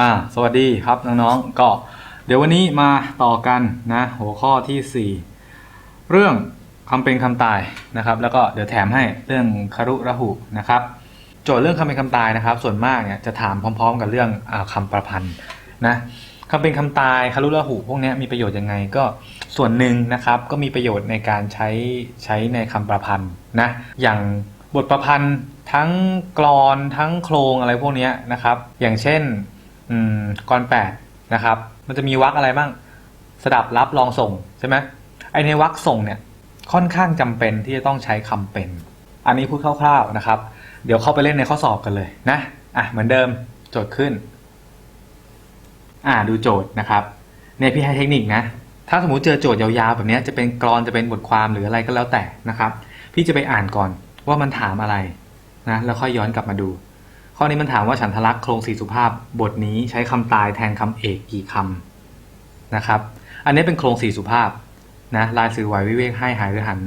อ่าสวัสดีครับน้องๆ ก็เดี๋ยววันนี้มาต่อกันนะหัวข้อทีสี่ 4 เรื่องคำเป็นคำตายนะครับ แล้วก็เดี๋ยวแถมให้เรื่องคารุระหุนะครับ โจทย์เรื่องคำเป็นคำตายนะครับ ส่วนมากเนี่ยจะถามพร้อม ๆ กับเรื่องอคำประพันธ์นะคำเป็นคำตายคารุระหุพวกนี้มีประโยชน์ยังไงก็ส่วนหนึ่งนะครับก็มีประโยชน์ในการใช้ใช้ในคำประพันธ์นะอย่างบทประพันธ์ทั้งกรอนทั้งโครงอะไรพวกนี้นะครับ อย่างเช่น อืมกรแปดนะครับ มันจะมีวรรคอะไรบ้างสดับรับรองส่งใช่ไหมไอในวรรคส่งเนี่ยค่อนข้างจำเป็นที่จะต้องใช้คำเป็น อันนี้พูดคร่าวๆนะครับ เดี๋ยวเข้าไปเล่นในข้อสอบกันเลยนะอะเหมือนเดิมโจทย์ขึ้น อ่าดูโจทย์นะครับเนี่ยพี่ให้เทคนิคนะ ถ้าสมมติเจอโจทย์ยาวๆแบบนี้จะเป็นกรอนจะเป็นบทความหรืออะไรก็แล้วแต่นะครับ พี่จะไปอ่านก่อนว่ามันถามอะไรนะแล้วค่อยย้อนกลับมาดู ข้อนี้มันถามว่าฉันทลักษ์โครงสี่สุภาพบทนี้ใช้คำตายแทนคำเอกกี่คำนะครับ อันนี้เป็นโครงสี่สุภาพนะลายสื่อไหววิเวกให้หายหรือหัน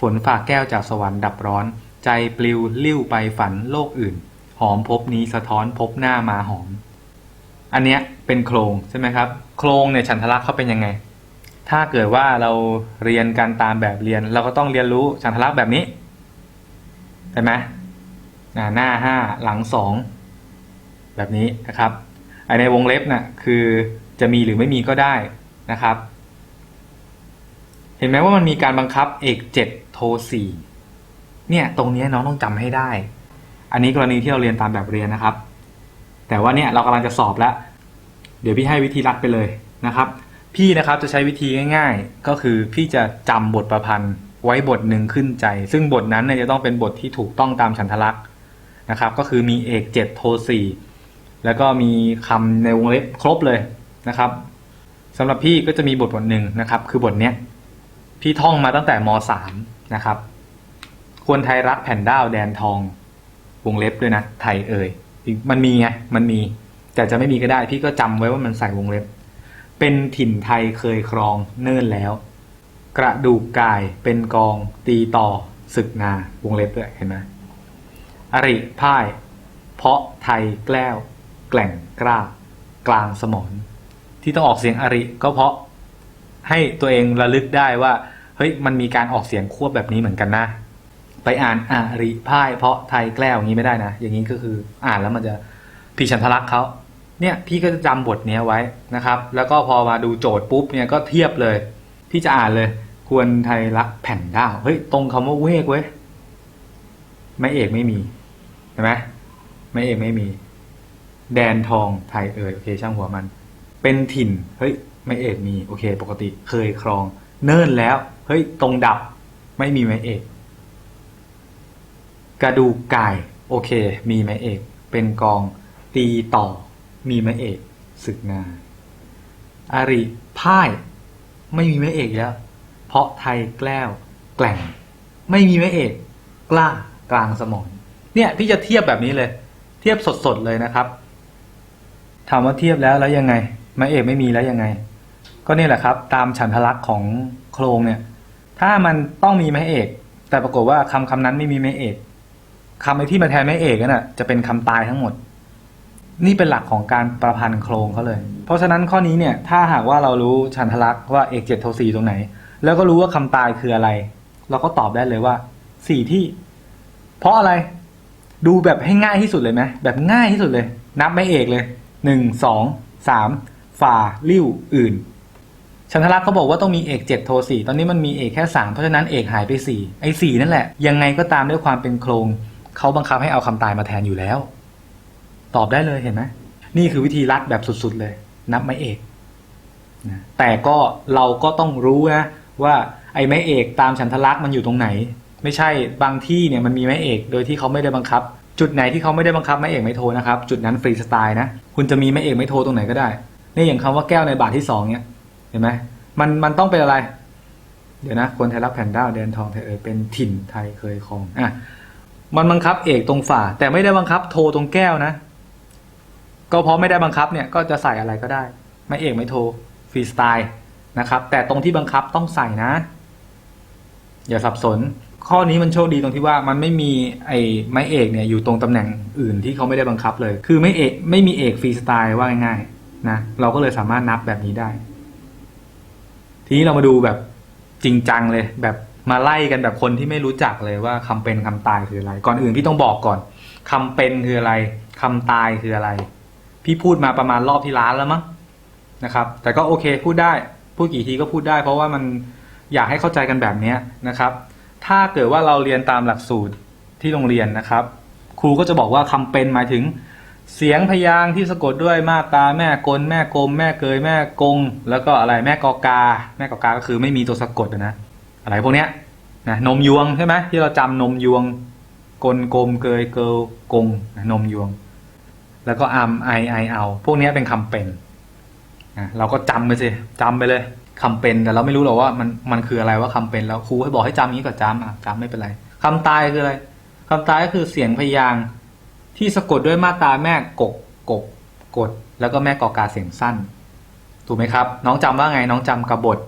ฝนฝากแก้วจากสวรรค์ดับร้อน ใจปลิวลิ้วไปฝันโลกอื่น หอมพบนี้สะท้อนพบหน้ามาหอม อันเนี้ยเป็นโครงใช่ไหมครับ โครงเนี่ยฉันทลักษ์เขาเป็นยังไง ถ้าเกิดว่าเราเรียนกันตามแบบเรียน เราก็ต้องเรียนรู้ฉันทลักษ์แบบนี้เห็นไหม หน้าห้าหลังสองแบบนี้นะครับไอในวงเล็บน่ะคือจะมีหรือไม่มีก็ได้นะครับ เห็นไหมว่ามันมีการบังคับเอกเจ็ดโทสี่เนี่ยตรงนี้น้องต้องจำให้ได้ อันนี้กรณีที่เราเรียนตามแบบเรียนนะครับ แต่ว่าเนี่ยเรากำลังจะสอบแล้ว เดี๋ยวพี่ให้วิธีรัดไปเลยนะครับ พี่นะครับจะใช้วิธีง่าย ๆ ก็คือพี่จะจำบทประพันธ์ไว้บทหนึ่งขึ้นใจ ซึ่งบทนั้นเนี่ยจะต้องเป็นบทที่ถูกต้องตามฉันทลักษณ์ นะครับ ก็คือมีเอกเจ็ดโทสี่แล้วก็มีคำในวงเล็บครบเลยนะครับสำหรับพี่ก็จะมีบทบทหนึ่งนะครับ คือบทเนี้ยพี่ท่องมาตั้งแต่มสามนะครับ ควรไทยรักแผ่นด้าวแดนทอง วงเล็บด้วยนะ ไทยเอ่ยมันมีไงมันมี แต่จะไม่มีก็ได้ พี่ก็จำไว้ว่ามันใส่วงเล็บ เป็นถิ่นไทยเคยครองเนิ่นแล้ว กระดูกกายเป็นกองตีต่อศึกนาวงเล็บด้วยเห็นไหม อริพ่าย เพาะไทยแกล้ว แกล่งกล้า กลางสมอนที่ต้องออกเสียงอริก็เพราะให้ตัวเองระลึกได้ว่าเฮ้ยมันมีการออกเสียงควบแบบนี้เหมือนกันนะ ไปอ่านอาริพ่าย เพาะไทยแกล้วอย่างนี้ไม่ได้นะ อย่างนี้ก็คืออ่านแล้วมันจะพี่ฉันทลักษ์เขาเนี่ยพี่ก็จะจำบทเนี้ยไว้นะครับ แล้วก็พอมาดูโจทย์ปุ๊บเนี่ยก็เทียบเลย พี่จะอ่านเลย ควรไทยรักแผ่นด้าวเฮ้ยตรงคำว่าเวกเว้ยไม่เอกไม่มี เห็นไหมไม่เอกไม่มี แดนทองไทยเอ่ยโอเค ช่างหัวมัน เป็นถิ่น เฮ้ย ไม่เอกมี โอเค ปกติเคยครอง เนิ่นแล้ว เฮ้ย ตรงดับ ไม่มีไม้เอก กระดูกไกายโอเค มีไม้เอก เป็นกอง ตีต่อ มีไม้เอกศึกนาอาริพ่าย ไม่มีไม้เอกแล้ว เพราะไทยแกล้ว แกล่ง ไม่มีไม้เอก กล้ากลางสมอง เนี่ยพี่จะเทียบแบบนี้เลย เทียบสดๆเลยนะครับ ถามว่าเทียบแล้วแล้วยังไงไม้เอกไม่มีแล้วยังไง ก็นี่แหละครับ ตามฉันทลักษณ์ของโครงเนี่ย ถ้ามันต้องมีไม้เอก แต่ปรากฏว่าคำคำนั้นไม่มีไม้เอกคำไอ้ที่มาแทนไม้เอกนั่นนะจะเป็นคำตายทั้งหมด นี่เป็นหลักของการประพันธ์โครงเขาเลย เพราะฉะนั้นข้อนี้เนี่ยถ้าหากว่าเรารู้ฉันทลักษณ์ว่าเอกเจ็ดโทสี่ตรงไหน แล้วก็รู้ว่าคำตายคืออะไร เราก็ตอบได้เลยว่าสี่ที่ เพราะอะไร ดูแบบให้ง่ายที่สุดเลยไหมแบบง่ายที่สุดเลย นับไม่เอกเลยหนึ่งสองสามฝ่าริ้วอื่นชันทลักษ์เขาบอกว่าต้องมีเอกเจ็ดโทสี่ตอนนี้มันมีเอกแค่สามเพราะฉะนั้นเอกหายไปสี่ไอ้สี่นั่นแหละ ยังไงก็ตามด้วยความเป็นโครงเขาบังคับให้เอาคำตายมาแทนอยู่แล้ว ตอบได้เลยเห็นไหมนี่คือวิธีรัดแบบสุดๆเลย นับไม่เอกนะแต่ก็เราก็ต้องรู้นะว่าไอ้ไม้เอกตามฉันทลักษ์มันอยู่ตรงไหน ไม่ใช่บางที่เนี่ยมันมีไม้เอกโดยที่เขาไม่ได้บังคับ จุดไหนที่เขาไม่ได้บังคับไม้เอกไม่โทนะครับจุดนั้นฟรีสไตล์นะคุณจะมีไม้เอกไม่โทตรงไหนก็ได้นี่อย่างคำว่าแก้วในบาทที่สองเนี่ยเห็นไหมมันมันต้องเป็นอะไร เดี๋ยวนะ คนไทยรักแผ่นด้าวแดนทองไทยเอ่ยเป็นถิ่นไทยเคยครองอะมันบังคับเอกตรงฝ่า แต่ไม่ได้บังคับโทตรงแก้วนะ ก็เพราะไม่ได้บังคับเนี่ยก็จะใส่อะไรก็ได้ ไม่เอกไม่โทฟรีสไตล์นะครับ แต่ตรงที่บังคับต้องใส่นะ อย่าสับสน ข้อนี้มันโชคดีตรงที่ว่ามันไม่มีไอ้ไม้เอกเนี่ยอยู่ตรงตำแหน่งอื่นที่เขาไม่ได้บังคับเลย คือไม่เอกไม่มีเอกฟรีสไตล์ว่าง่ายๆนะเราก็เลยสามารถนับแบบนี้ได้ ทีนี้เรามาดูแบบจริงจังเลย แบบมาไล่กันแบบคนที่ไม่รู้จักเลยว่าคำเป็นคำตายคืออะไร ก่อนอื่นพี่ต้องบอกก่อนคำเป็นคืออะไรคำตายคืออะไร พี่พูดมาประมาณรอบที่ร้านแล้วมั้งนะครับ แต่ก็โอเคพูดได้ พูดกี่ทีก็พูดได้ เพราะว่ามันอยากให้เข้าใจกันแบบนี้นะครับ ถ้าเกิดว่าเราเรียนตามหลักสูตรที่โรงเรียนนะครับ ครูก็จะบอกว่าคำเป็นหมายถึงเสียงพยางค์ที่สะกดด้วยมาตาแม่กลแม่กลม แม่เกยแม่กง แล้วก็อะไรแม่กอกา แม่กอกาก็คือไม่มีตัวสะกดนะอะไรพวกเนี้ยนะนมยวงใช่ไหมที่เราจำนมยวง กลกลมเกยเกลกงนะนมยวง แล้วก็อัมไอไอเอา พวกเนี้ยเป็นคำเป็นนะเราก็จำไปสิจำไปเลย คำเป็นแต่เราไม่รู้หรอกว่ามันมันคืออะไรว่าคำเป็นแล้วครูให้บอกให้จำอย่างนี้ก็จำอะจำไม่เป็นไรคำตายคืออะไรคำตายก็คือเสียงพยางที่สะกดด้วยมาตราแม่กกกกกด แล้วก็แม่กอกาเสียงสั้น ถูกไหมครับ น้องจำว่าไง น้องจำกระบฏ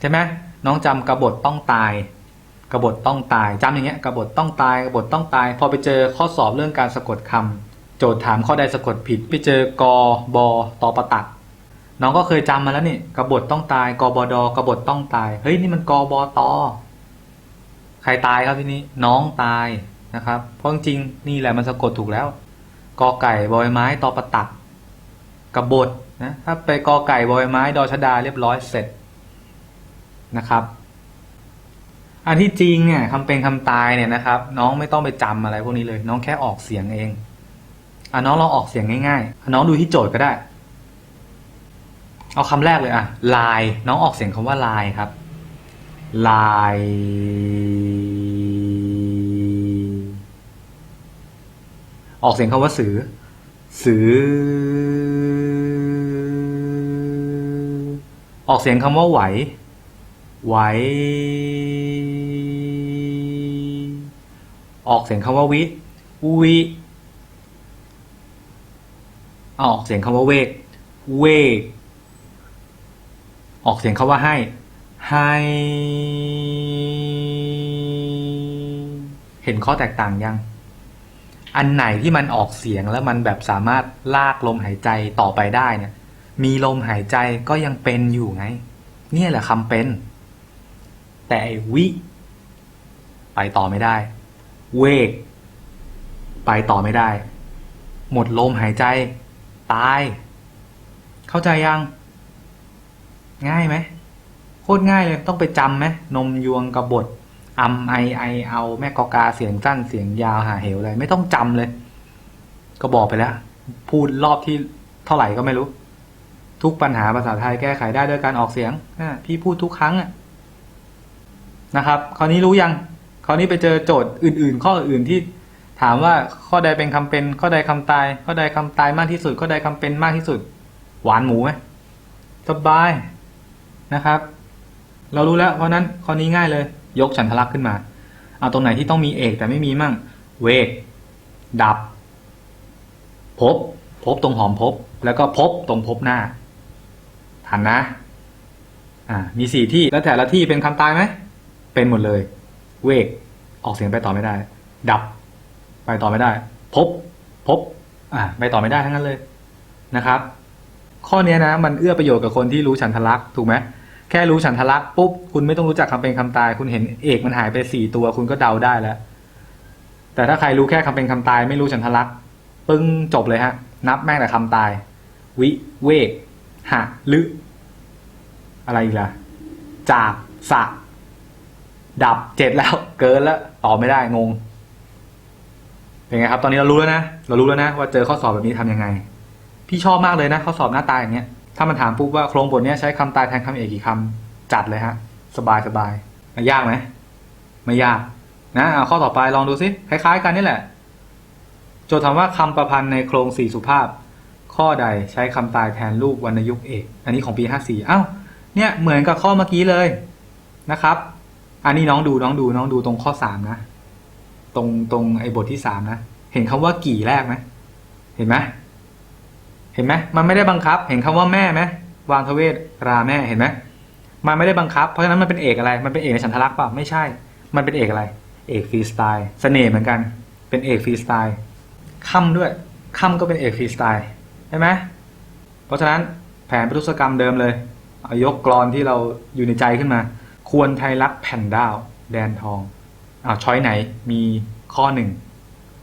ใช่ไหมน้องจำกระบฏต้องตายกระบฏต้องตายจำอย่างเงี้ยกระบฏต้องตายกระบฏต้องตาย พอไปเจอข้อสอบเรื่องการสะกดคำโจทย์ถามข้อใดสะกดผิด ไปเจอกบอตอประตัก น้องก็เคยจำมาแล้วนี่กบฏต้องตายกบดกบฏต้องตาย เฮ้ยนี่มันกบตใครตายครับทีนี้น้องตายนะครับเพราะจริงนี่แหละมันสะกดถูกแล้วกอไก่บอยไม้ตอประตักกบฏนะถ้าไปกอไก่บอยไม้ดอชดาเรียบร้อยเสร็จนะครับ อันที่จริงเนี่ยคำเป็นคำตายเนี่ยนะครับ น้องไม่ต้องไปจำอะไรพวกนี้เลย น้องแค่ออกเสียงเองอะน้องลองออกเสียงง่ายๆน้องดูที่โจทย์ก็ได้ เอาคำแรกเลยอะลายน้องออกเสียงคำว่าลายครับ ลาย ออกเสียงคำว่าสือ สือ ออกเสียงคำว่าไหว ไหว ออกเสียงคำว่าวิ วิออกเสียงคำว่าเวก เวก ออกเสียงคำว่าให้ ให้ เห็นข้อแตกต่างยัง อันไหนที่มันออกเสียงแล้วมันแบบสามารถลากลมหายใจต่อไปได้เนี่ย มีลมหายใจก็ยังเป็นอยู่ไง เนี่ยแหละคำเป็น แต่ไอวิ ไปต่อไม่ได้ เวก ไปต่อไม่ได้ หมดลมหายใจ ตาย เข้าใจยัง ง่ายไหมโคตรง่ายเลยต้องไปจำไหมนมยวงกระบฏอัมไอไอเอาแม่กอกาเสียงสั้นเสียงยาวหาเหวอะไรไม่ต้องจำเลย ก็บอกไปแล้ว พูดรอบที่เท่าไหร่ก็ไม่รู้ ทุกปัญหาภาษาไทยแก้ไขได้ด้วยการออกเสียงพี่พูดทุกครั้งนะครับ คราวนี้รู้ยัง คราวนี้ไปเจอโจทย์อื่น ๆ ข้ออื่นที่ถามว่าข้อใดเป็นคำเป็น ข้อใดคำตาย ข้อใดคำตายมากที่สุด ข้อใดคำเป็นมากที่สุด หวานหมูไหมสบาย นะครับ เรารู้แล้วเพราะนั้นข้อนี้ง่ายเลย ยกฉันทลักษ์ขึ้นมาเอาตรงไหนที่ต้องมีเอกแต่ไม่มีมั่ง เวก ดับ พบ พบตรงหอมพบ แล้วก็พบตรงพบหน้า ทันนะ อ่า มีสี่ที่แล้วแต่ละที่เป็นคำตายไหม เป็นหมดเลย เวก ออกเสียงไปต่อไม่ได้ ดับ ไปต่อไม่ได้ พบ พบ อ่า ไปต่อไม่ได้ทั้งนั้นเลยนะครับ ข้อนี้นะ มันเอื้อประโยชน์กับคนที่รู้ฉันทลักษ์ถูกไหม แค่รู้ฉันทลักษณ์ปุ๊บคุณไม่ต้องรู้จักคำเป็นคำตาย คุณเห็นเอกมันหายไปสี่ตัว คุณก็เดาได้แล้ว แต่ถ้าใครรู้แค่คำเป็นคำตาย ไม่รู้ฉันทลักษณ์ปึ้งจบเลยฮะ นับแม่งแต่คำตาย วิเวกหะลึอะไรอีกล่ะจากสะ ดับเจ็ดแล้ว เกินแล้วต่อไม่ได้งงเป็นไงครับ ตอนนี้เรารู้แล้วนะเรารู้แล้วนะว่าเจอข้อสอบแบบนี้ทำยังไง พี่ชอบมากเลยนะข้อสอบหน้าตาอย่างเงี้ย ถ้ามันถามปุ๊บว่าโครงบทเนี้ยใช้คำตายแทนคำเอกกี่คำจัดเลยฮะ สบายสบายมันยากไหมไม่ยากนะเอาข้อต่อไปลองดูซิคล้าย ๆ กันนี่แหละ โจทย์ถามว่าคำประพันธ์ในโครงสี่สุภาพ ข้อใดใช้คำตายแทนรูปวรรณยุกต์เอก อันนี้ของปีห้าสี่อ้าวเนี่ยเหมือนกับข้อเมื่อกี้เลยนะครับ อันนี้น้องดูน้องดูน้องดูตรงข้อสามนะ ตรงตรงไอ้บทที่สามนะ เห็นคำว่ากี่แรกไหมเห็นไหม ห็นไหมมันไม่ได้บังคับ เห็นคำว่าแม่ไหมวางทเวศราแม่เห็นไหมมันไม่ได้บังคับ เพราะฉะนั้นมันเป็นเอกอะไร มันเป็นเอกในฉันทลักษณ์เปล่าไม่ใช่ มันเป็นเอกอะไร เอกฟรีสไตล์เสน่ห์เหมือนกัน เป็นเอกฟรีสไตล์ค่ำด้วยค่ำก็เป็นเอกฟรีสไตล์ใช่ไหมเพราะฉะนั้นแผนประทุษกรรมเดิมเลยเอายกกรอนที่เราอยู่ในใจขึ้นมา ควรไทยรักแผ่นดาวแดนทองอ้าวช้อยไหนมีข้อหนึ่ง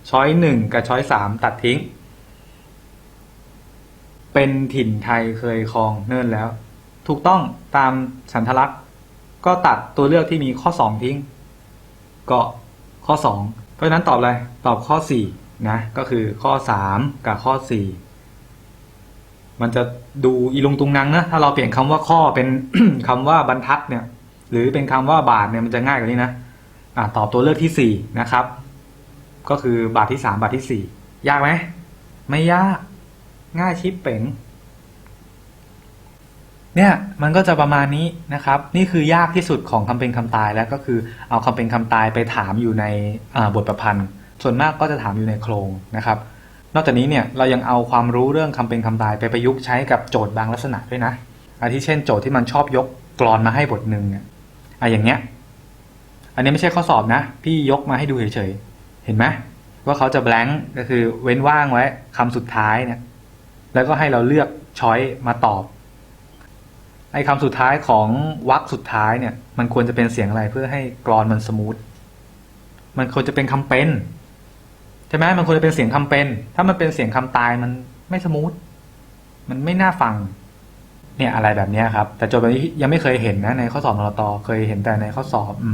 ช้อยหนึ่งกับช้อยสามตัดทิ้ง เป็นถิ่นไทยเคยครองเนิ่นแล้ว ถูกต้องตามสันทลักษณ์ ก็ตัดตัวเลือกที่มีข้อสองทิ้งก็ข้อสองเพราะฉะนั้นตอบอะไร ตอบข้อสี่นะ ก็คือข้อสามกับข้อสี่มันจะดูอีลงตุงนังนะ ถ้าเราเปลี่ยนคำว่าข้อเป็นคำว่าบรรทัดเนี่ย หรือเป็นคำว่าบาทเนี่ยมันจะง่ายกว่านี้นะอ่าตอบตัวเลือกที่สี่นะครับ ก็คือบาทที่สามบาทที่สี่ยากไหม ไม่ยาก ง่ายชิปเป๋งเนี่ยมันก็จะประมาณนี้นะครับ นี่คือยากที่สุดของคำเป็นคำตายแล้วก็คือเอาคำเป็นคำตายไปถามอยู่ในบทประพันธ์ ส่วนมากก็จะถามอยู่ในโครงนะครับ นอกจากนี้เนี่ยเรายังเอาความรู้เรื่องคำเป็นคำตายไปประยุกต์ใช้กับโจทย์บางลักษณะด้วยนะอาทิเช่นโจทย์ที่มันชอบยกกรอนมาให้บทหนึ่งเนี่ยอะอย่างเงี้ย อันนี้ไม่ใช่ข้อสอบนะ พี่ยกมาให้ดูเฉยๆเห็นไหมว่าเขาจะ blank ก็คือเว้นว่างไว้คำสุดท้ายเนี่ย แล้วก็ให้เราเลือกช้อยมาตอบไอ้คำสุดท้ายของวรรคสุดท้ายเนี่ย มันควรจะเป็นเสียงอะไรเพื่อให้กรอนมันสมูทมันควรจะเป็นคำเป็นใช่ไหมมันควรจะเป็นเสียงคำเป็น ถ้ามันเป็นเสียงคำตายมันไม่สมูทมันไม่น่าฟัง เนี่ยอะไรแบบนี้ครับ แต่โจทย์แบบนี้ยังไม่เคยเห็นนะในข้อสอบมรตเคยเห็นแต่ในข้อสอบอ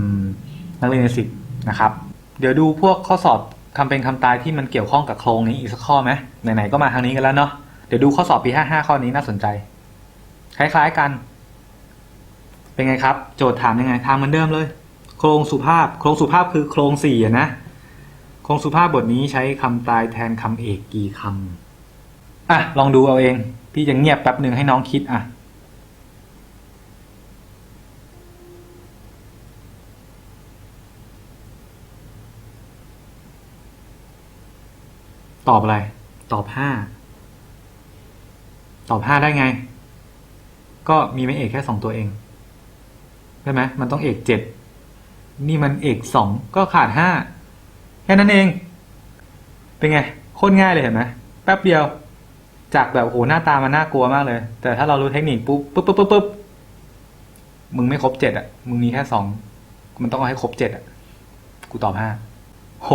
นักเรียนในสิบนะครับ เดี๋ยวดูพวกข้อสอบคำเป็นคำตายที่มันเกี่ยวข้องกับโครงนี้อีกสักข้อไหมไหนๆก็มาทางนี้กันแล้วเนาะ ดี๋ยวดูข้อสอบปีห้าห้าข้อนี้น่าสนใจ คล้ายๆกัน เป็นไงครับ โจทย์ถามยังไง ทางเหมือนเดิมเลย โครงสุภาพ โครงสุภาพคือโครงสี่นะ โครงสุภาพบทนี้ใช้คำตายแทนคำเอกกี่คำอะ ลองดูเอาเอง พี่จะเงียบแป๊บหนึ่งให้น้องคิดอะตอบอะไร ตอบห้า ตอบห้าได้ไง ก็มีไม่เอกแค่สองตัวเองใช่ไหมมันต้องเอกเจ็ดนี่มันเอกสองก็ขาดห้าแค่นั้นเอง เป็นไงโคตรง่ายเลยเห็นไหมแป๊บเดียว จากแบบโหหน้าตามันน่ากลัวมากเลย แต่ถ้าเรารู้เทคนิคปุ๊บปุ๊บปุ๊บปุ๊บบมึงไม่ครบเจ็ดอะ มึงมีแค่สองมันต้องเอาให้ครบเจ็ดอะ กูตอบห้าโห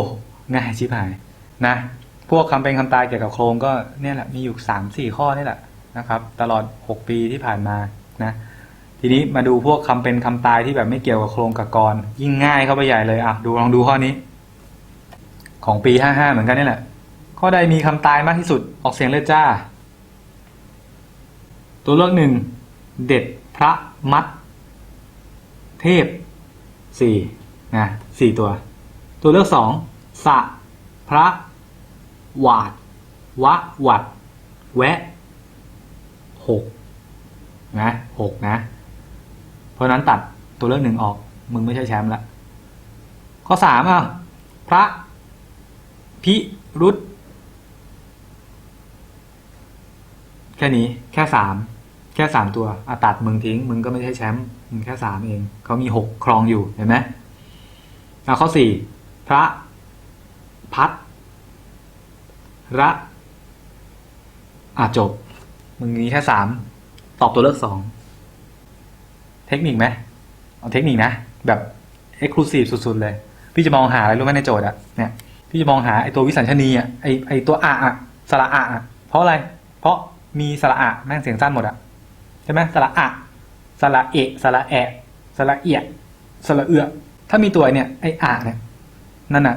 ง่ายชิบหาย นะ พวกคำเป็นคำตายเกี่ยวกับโครงก็เนี่ยแหละมีอยู่สามสี่ข้อนี่แหละ นะครับ ตลอดหกปีที่ผ่านมานะทีนี้มาดูพวกคำเป็นคำตายที่แบบไม่เกี่ยวกับโครงกับกร ยิ่งง่ายเข้าไปใหญ่เลยอะดูลองดูข้อนี้ ของปีห้าห้าเหมือนกันนี่แหละ ข้อใดมีคำตายมากที่สุดออกเสียงเลยจ้า ตัวเลือกหนึ่งเด็ดพระมัด เทพสี่นะสี่ตัว ตัวเลือกสองสะพระ หวาด วะหวัด แวะ หกนะหกนะ เพราะนั้นตัดตัวเลือกหนึ่งออก มึงไม่ใช่แชมป์ละ ข้อสามอะพระ พิรุษแค่นี้แค่สามแค่สามตัวอะตัดมึงทิ้ง มึงก็ไม่ใช่แชมป์มึงแค่สามเอง เขามีหกครองอยู่เห็นไหมอะข้อสี่พระ พัดระอะจบ มึงมีแค่สามตอบตัวเลือกสองเทคนิคไหมเอาเทคนิคนะ แบบเอ็กซ์คลูซีฟสุดๆเลย พี่จะมองหาอะไรรู้ไหมในโจทย์อะเนี่ย พี่จะมองหาไอตัววิสัญชนีอะไอไอตัวอะอะสระอะอะเพราะอะไร เพราะมีสระอะแม่งเสียงสั้นหมดอะใช่ไหมสระอะสระเอะสระแอะสระเอียสระเอือถ้ามีตัวเนี่ยไออะเนี่ยนั่นอะ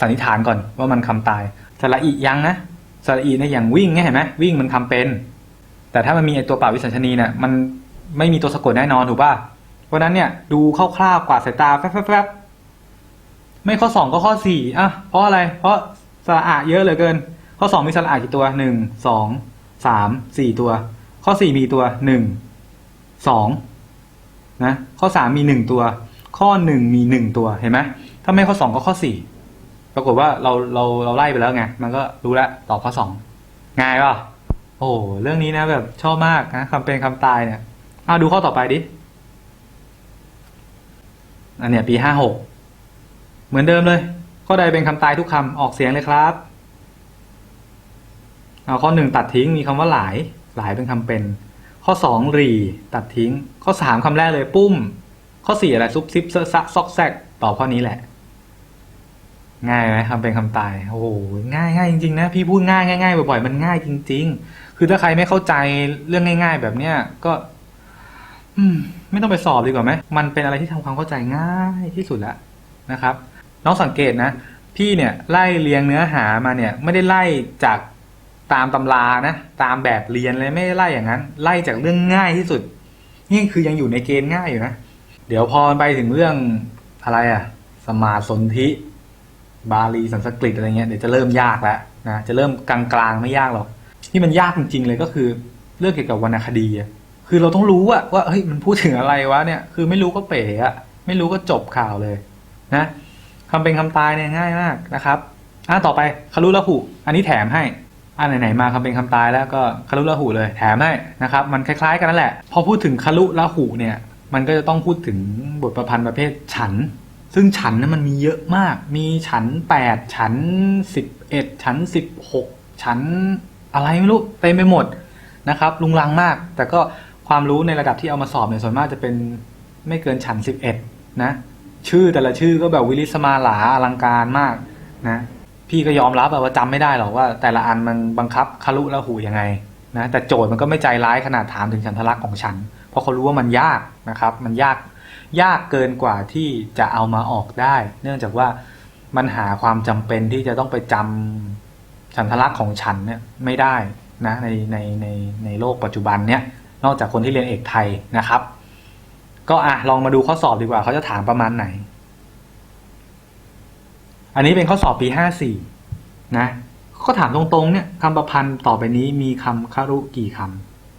สันนิษฐานก่อนว่ามันคำตายสระอียังนะ สระอีเนี่ยอย่างวิ่งเนี่ยเห็นไหมวิ่งมันคำเป็น แต่ถ้ามันมีไอตัวเปล่าวิสัญชนีเนี่ยมันไม่มีตัวสะกดแน่นอนถูกป่ะเพราะนั้นเนี่ยดูคร่าวๆกวาดสายตาแป๊บๆไม่ข้อสองก็ข้อสี่อะเพราะอะไร เพราะสระอะเยอะเหลือเกิน ข้อสองมีสระอะกี่ตัวหนึ่งสองสามสี่ตัว ข้อสี่มีตัวหนึ่งสองนะข้อสามมีหนึ่งตัว ข้อหนึ่งมีหนึ่งตัวเห็นไหมถ้าไม่ข้อสองก็ข้อสี่ ปรากฏว่าเราเราเราไล่ไปแล้วไง มันก็รู้แล้วตอบข้อสองง่ายป่ะโอ้เรื่องนี้นะแบบชอบมากนะคำเป็นคำตายเนี่ยอ้าวดูข้อต่อไปดิอันเนี้ยปีห้าหกเหมือนเดิมเลย ข้อใดเป็นคำตายทุกคำออกเสียงเลยครับเอาข้อหนึ่งตัดทิ้งมีคำว่าหลาย หลายเป็นคำเป็น ข้อสองรี ตัดทิ้ง ข้อสามคำแรกเลย ปุ้ม ข้อสี่อะไรซุบซิบเซอะซะซอกแซกตอบข้อนี้แหละ ง่ายไหมคำเป็นคำตายโอ้โหง่ายง่ายจริงๆนะพี่พูดง่ายง่ายๆบ่อยๆมันง่ายจริง ๆ คือถ้าใครไม่เข้าใจเรื่องง่าย ๆ แบบเนี้ยก็ อืม ไม่ต้องไปสอบดีกว่าไหมมันเป็นอะไรที่ทำความเข้าใจง่ายที่สุดแล้วนะครับน้องสังเกตนะพี่เนี่ยไล่เรียงเนื้อหามาเนี่ย ไม่ได้ไล่จากตามตำรานะตามแบบเรียนเลยไม่ได้ไล่อย่างนั้น ไล่จากเรื่องง่ายที่สุด นี่คือยังอยู่ในเกณฑ์ง่ายอยู่นะเดี๋ยวพอไปถึงเรื่องอะไรอะสมาสนธิ บาลีสันสกฤตอะไรเงี้ยเดี๋ยวจะเริ่มยากแล้วนะจะเริ่มกลางๆไม่ยากหรอกที่มันยากจริงๆเลยก็คือเรื่องเกี่ยวกับวรรณคดีอะคือเราต้องรู้อะว่าเฮ้ยมันพูดถึงอะไรวะเนี่ย คือไม่รู้ก็เป๋อะไม่รู้ก็จบข่าวเลยนะคำเป็นคำตายเนี่ยง่ายมากนะครับอะต่อไปคารุละหุอันนี้แถมให้อะไหนๆมาคำเป็นคำตายแล้วก็คารุละหุเลยแถมให้นะครับ มันคล้ายๆ กันนั่นแหละ พอพูดถึงคารุละหุเนี่ย มันก็จะต้องพูดถึงบทประพันธ์ประเภทฉัน ซึ่งฉันนั้นมันมีเยอะมาก มีฉันแปดฉันสิบเอ็ดฉันสิบหกฉันอะไรไม่รู้เต็มไปหมดนะครับ ลุงลังมาก แต่ก็ความรู้ในระดับที่เอามาสอบเนี่ยส่วนมากจะเป็นไม่เกินฉันสิบเอ็ดนะชื่อแต่ละชื่อก็แบบวิลิสมาหลาอลังการมากนะพี่ก็ยอมรับว่าจำไม่ได้หรอกว่า แต่ละอันมันบังคับคารุและหูยังไงนะแต่โจทย์มันก็ไม่ใจร้ายขนาดถามถึงฉันทลักษณ์ของฉัน เพราะเขารู้ว่ามันยากนะครับ มันยาก ยากเกินกว่าที่จะเอามาออกได้ เนื่องจากว่ามันหาความจำเป็นที่จะต้องไปจำฉันทลักษณ์ของฉันเนี่ยไม่ได้นะในในในในโลกปัจจุบันเนี่ยนอกจากคนที่เรียนเอกไทยนะครับ ก็อะลองมาดูข้อสอบดีกว่าเขาจะถามประมาณไหน อันนี้เป็นข้อสอบปีห้าสี่นะก็ถามตรงๆเนี่ยคำประพันธ์ต่อไปนี้มีคำคารุกี่ค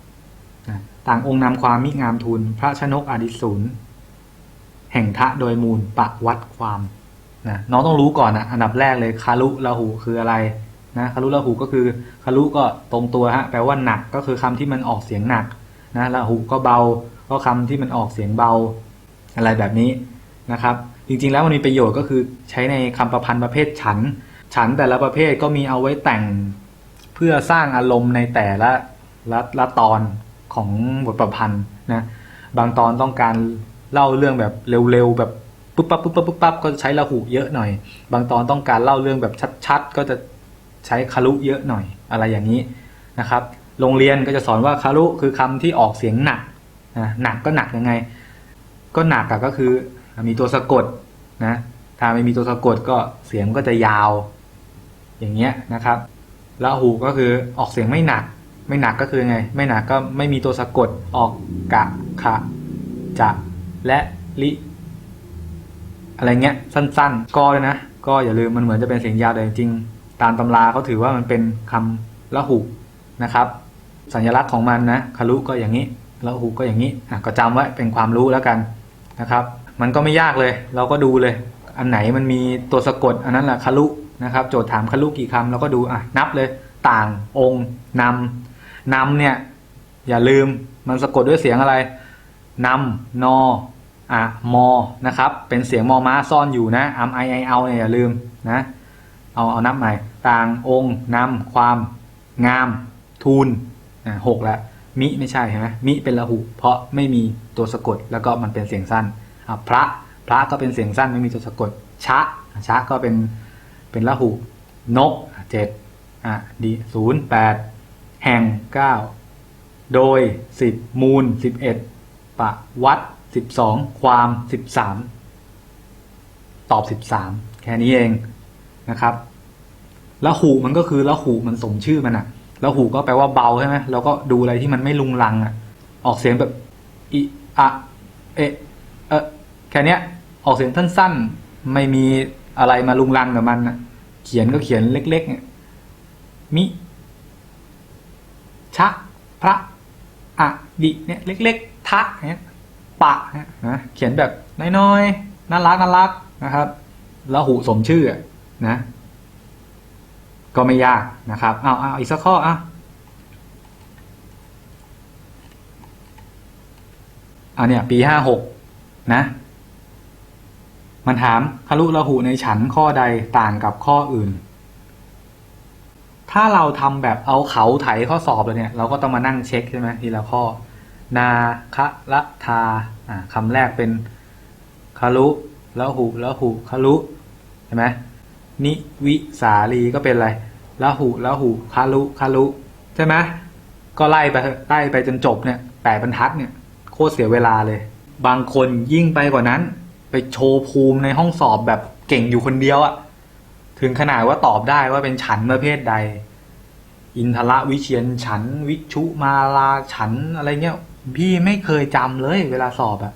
ำนะต่างองค์นำความมิงามทูลพระชนกอดิศูนย์ แห่งทะโดยมูลปะวัดความนะน้องต้องรู้ก่อนนะอันดับแรกเลยคารุละหูคืออะไรนะคารุละหูก็คือคารุก็ตรงตัวฮะแปลว่าหนักก็คือคำที่มันออกเสียงหนักนะละหูก็เบาก็คำที่มันออกเสียงเบาอะไรแบบนี้นะครับ จริงๆแล้วมันมีประโยชน์ก็คือใช้ในคำประพันธ์ประเภทฉัน ฉันแต่ละประเภทก็มีเอาไว้แต่งเพื่อสร้างอารมณ์ในแต่ละละละตอนของบทประพันธ์นะบางตอนต้องการ เล่าเรื่องแบบเร็วๆแบบปุ๊บปั๊บปุ๊บปั๊บปุ๊บปั๊บก็ใช้ละหูเยอะหน่อย บางตอนต้องการเล่าเรื่องแบบชัดๆ ก็จะใช้คารุเยอะหน่อยอะไรอย่างนี้นะครับ โรงเรียนก็จะสอนว่าคารุคือคำที่ออกเสียงหนักนะหนักก็หนักยังไง ก็หนักอะก็คือมีตัวสะกดนะถ้าไม่มีตัวสะกดก็เสียงก็จะยาว อย่างเงี้ยนะครับละหูก็คือออกเสียงไม่หนัก ไม่หนักก็คือไง ไม่หนักก็ไม่มีตัวสะกดออกกะขะจะ และลิอะไรเงี้ยสั้นๆ ก็เลยนะ ก็อย่าลืมมันเหมือนจะเป็นเสียงยาวแต่จริงๆตามตำราเขาถือว่ามันเป็นคำละหูนะครับ สัญลักษณ์ของมันนะคารุก็อย่างนี้ละหูก็อย่างนี้อะก็จำไว้เป็นความรู้แล้วกันนะครับ มันก็ไม่ยากเลย เราก็ดูเลย อันไหนมันมีตัวสะกด อันนั้นแหละคารุนะครับ โจทย์ถามคารุกี่คำเราก็ดูอะนับเลย ต่างองค์นำนำเนี่ยอย่าลืมมันสะกดด้วยเสียงอะไร นำนออะมอนะครับ เป็นเสียงมอม้าซ่อนอยู่นะอัมไอไอเอาเนี่ยอย่าลืมนะ เอาเอานับใหม่ ต่างองค์นำความงาม ทูลอะหกแล้วมิไม่ใช่ใช่ไหมมิเป็นละหุเพราะไม่มีตัวสะกดแล้วก็มันเป็นเสียงสั้นอะพระพระก็เป็นเสียงสั้นไม่มีตัวสะกด ชะ ชะก็เป็นเป็นละหุนกเจ็ดอะดีศูนย์แปดแห่งเก้าโดยสิบมูลสิบเอ็ด ปะวัดสิบสองความสิบสามตอบสิบสามแค่นี้เองนะครับละหูมันก็คือละหูมันสมชื่อมันอะละหูก็แปลว่าเบาใช่ไหมเราก็ดูอะไรที่มันไม่ลุงลังอะออกเสียงแบบอิอะเอะเอแค่นี้ออกเสียงสั้นๆไม่มีอะไรมาลุงลังกับมันอะเขียนก็เขียนเล็กๆเนี่ยมิชะพระอะดิเนี่ยเล็ก ๆ ทะเนี่ยปะเนี่ยนะเขียนแบบน้อยๆน่ารักน่ารักนะครับแล้วหูสมชื่อนะ ก็ไม่ยากนะครับเอาเอาอีกสักข้ออะอันเนี้ยปีห้าหกนะ มันถามคลุละหุในฉันข้อใดต่างกับข้ออื่น ถ้าเราทำแบบเอาเขาไถข้อสอบเลยเนี่ย เราก็ต้องมานั่งเช็คใช่ไหมทีละข้อ นาคะละทาคำแรกเป็นคาลุละหุละหุคาลุใช่ไหมนิวิสาลีก็เป็นอะไรละหุละหุคาลุคาลุใช่ไหมก็ไล่ไปเถอะไล่ไปจนจบเนี่ยแปดบรรทัดเนี่ยโคตรเสียเวลาเลย บางคนยิ่งไปกว่านั้น ไปโชว์ภูมิในห้องสอบแบบเก่งอยู่คนเดียวอะถึงขนาดว่าตอบได้ว่าเป็นฉันประเภทใด อินทระวิเชียนฉัน วิชุมาลาฉันอะไรเงี้ย พี่ไม่เคยจำเลยเวลาสอบอะ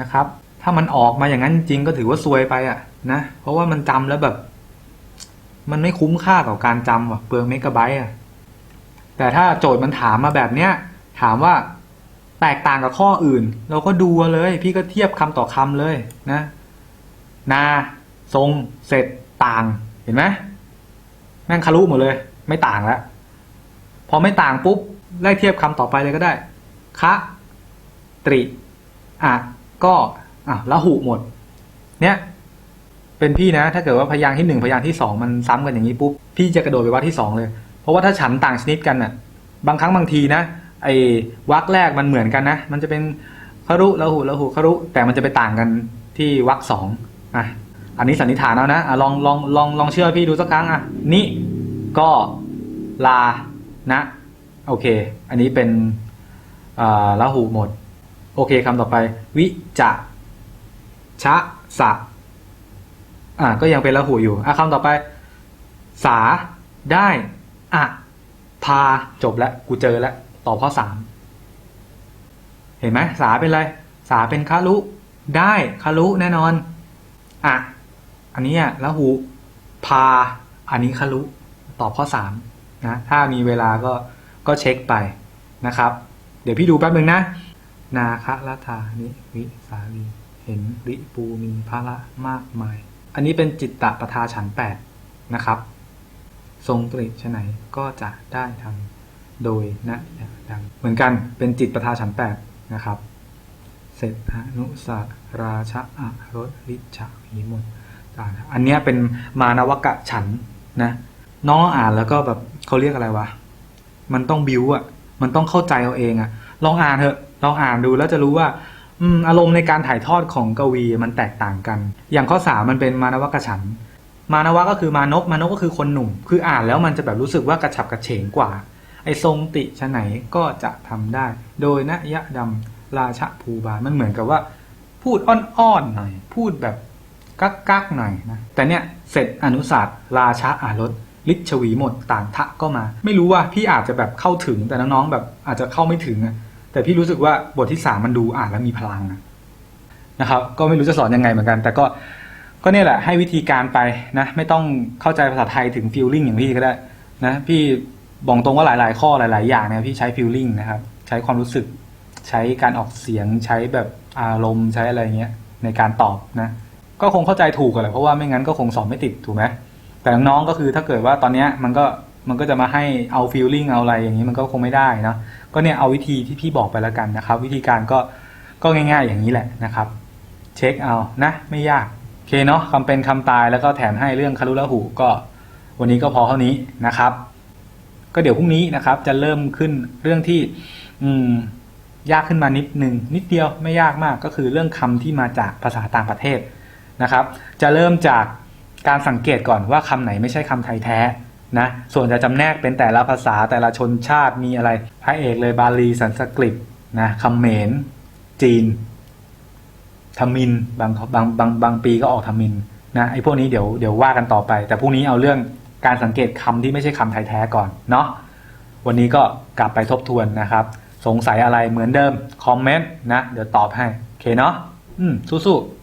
นะครับ ถ้ามันออกมาอย่างนั้นจริงก็ถือว่าซวยไปอะนะเพราะว่ามันจำแล้วแบบ มันไม่คุ้มค่ากับการจำอะเปลืองเมกะไบต์อะแต่ถ้าโจทย์มันถามมาแบบเนี้ย ถามว่าแตกต่างกับข้ออื่น เราก็ดูเลย พี่ก็เทียบคำต่อคำเลยนะ นาทรงเสร็จต่างเห็นไหมแม่งคารุหมดเลย ไม่ต่างแล้วพอไม่ต่างปุ๊บไล่เทียบคำต่อไปเลยก็ได้ คะตริอะก็อะละหุหมด เนี้ยเป็นพี่นะ ถ้าเกิดว่าพยางที่หนึ่งพยางที่สองมันซ้ำกันอย่างนี้ปุ๊บพี่จะกระโดดไปวรรคที่สองเลย เพราะว่าถ้าฉันต่างชนิดกันน่ะ บางครั้งบางทีนะไอ้วรรคแรกมันเหมือนกันนะมันจะเป็นคารุละหุละหุคารุ แต่มันจะไปต่างกันที่วรรคสองอะอันนี้สันนิษฐานเอานะอะลองลองลองลองเชื่อพี่ดูสักครั้งอะนี่ก็ลานะ โอเค อันนี้เป็น ละหูหมด โอเคคำต่อไป วิจะชะสะอ่าก็ยังเป็นละหูอยู่อะคำต่อไป สา ได้อะพาจบแล้วกูเจอแล้วตอบข้อสามเห็นไหมสาเป็นอะไร สาเป็นคารุได้คารุแน่นอนอะอันนี้อะละหูพา อันนี้คารุตอบข้อสามนะถ้ามีเวลาก็ก็เช็คไปนะครับ ดี๋ยวพี่ดูแป๊บหนึ่งนะ นาคะละทานิวิสาลีเห็นริปูมีพระละมากมาย อันนี้เป็นจิตตะประทาฉันแปดนะครับ ทรงตริชไหนก็จะได้ทำโดยนะดัง เหมือนกันเป็นจิตประทาฉันแปดนะครับเสร็จอนุสาราชะอะรสลิชะมีมนต่างอันนี้เป็นมานวกะฉันนะ น้องอ่านแล้วก็แบบเขาเรียกอะไรวะ มันต้องบิวอะ มันต้องเข้าใจเอาเองอะลองอ่านเถอะลองอ่านดูแล้วจะรู้ว่าอืมอารมณ์ในการถ่ายทอดของกวีมันแตกต่างกัน อย่างข้อสามมันเป็นมานวกระฉัน มานวะก็คือมานพมานพก็คือคนหนุ่ม คืออ่านแล้วมันจะแบบรู้สึกว่ากระฉับกระเฉงกว่า ไอ้ทรงติชะไหนก็จะทำได้ โดยนะยะดำราชภูบาลมันเหมือนกับว่า พูดอ้อนๆหน่อย พูดแบบกักกักๆหน่อยนะแต่เนี่ยเสร็จอนุศาสตร์ราชาอารส ลิชวีหมดต่างทะก็มา ไม่รู้ว่าพี่อาจจะแบบเข้าถึงแต่น้องๆแบบอาจจะเข้าไม่ถึงอะแต่พี่รู้สึกว่าบทที่สามมันดูอ่านแล้วมีพลังอะนะครับ ก็ไม่รู้จะสอนยังไงเหมือนกัน แต่ก็ก็เนี่ยแหละให้วิธีการไปนะ ไม่ต้องเข้าใจภาษาไทยถึงฟีลลิ่งอย่างพี่ก็ได้นะพี่บอกตรงว่าหลาย ๆ ข้อหลาย ๆ อย่างเนี่ยพี่ใช้ฟีลลิ่งนะครับ ใช้ความรู้สึก ใช้การออกเสียง ใช้แบบอารมณ์ใช้อะไรเงี้ยในการตอบนะ ก็คงเข้าใจถูกกันแหละเพราะว่าไม่งั้นก็คงสอบไม่ติดถูกไหม แต่น้องก็คือถ้าเกิดว่าตอนเนี้ยมันก็มันก็จะมาให้เอาฟีลลิ่งเอาอะไรอย่างนี้มันก็คงไม่ได้นะก็เนี่ยเอาวิธีที่พี่บอกไปแล้วกันนะครับ วิธีการก็ก็ง่าย ๆ อย่างนี้แหละนะครับ เช็คเอานะไม่ยากโอเคเนาะคำเป็นคำตายแล้วก็แถมให้เรื่องคารุละหูก็วันนี้ก็พอเท่านี้นะครับ ก็เดี๋ยวพรุ่งนี้นะครับ จะเริ่มขึ้นเรื่องที่อืมยากขึ้นมานิดหนึ่งนิดเดียวไม่ยากมากก็คือเรื่องคำที่มาจากภาษาต่างประเทศนะครับ จะเริ่มจาก การสังเกตก่อนว่าคำไหนไม่ใช่คำไทยแท้นะส่วนจะจำแนกเป็นแต่ละภาษาแต่ละชนชาติมีอะไรพระเอกเลยบาลีสันสกฤตนะคำเขมรจีนทมินบางบางบางบางปีก็ออกทมินนะไอ้พวกนี้เดี๋ยวเดี๋ยวว่ากันต่อไป แต่พรุ่งนี้เอาเรื่องการสังเกตคำที่ไม่ใช่คำไทยแท้ก่อนเนาะวันนี้ก็กลับไปทบทวนนะครับ สงสัยอะไรเหมือนเดิม คอมเมนต์นะ เดี๋ยวตอบให้ โอเคเนาะอืมสู้ๆ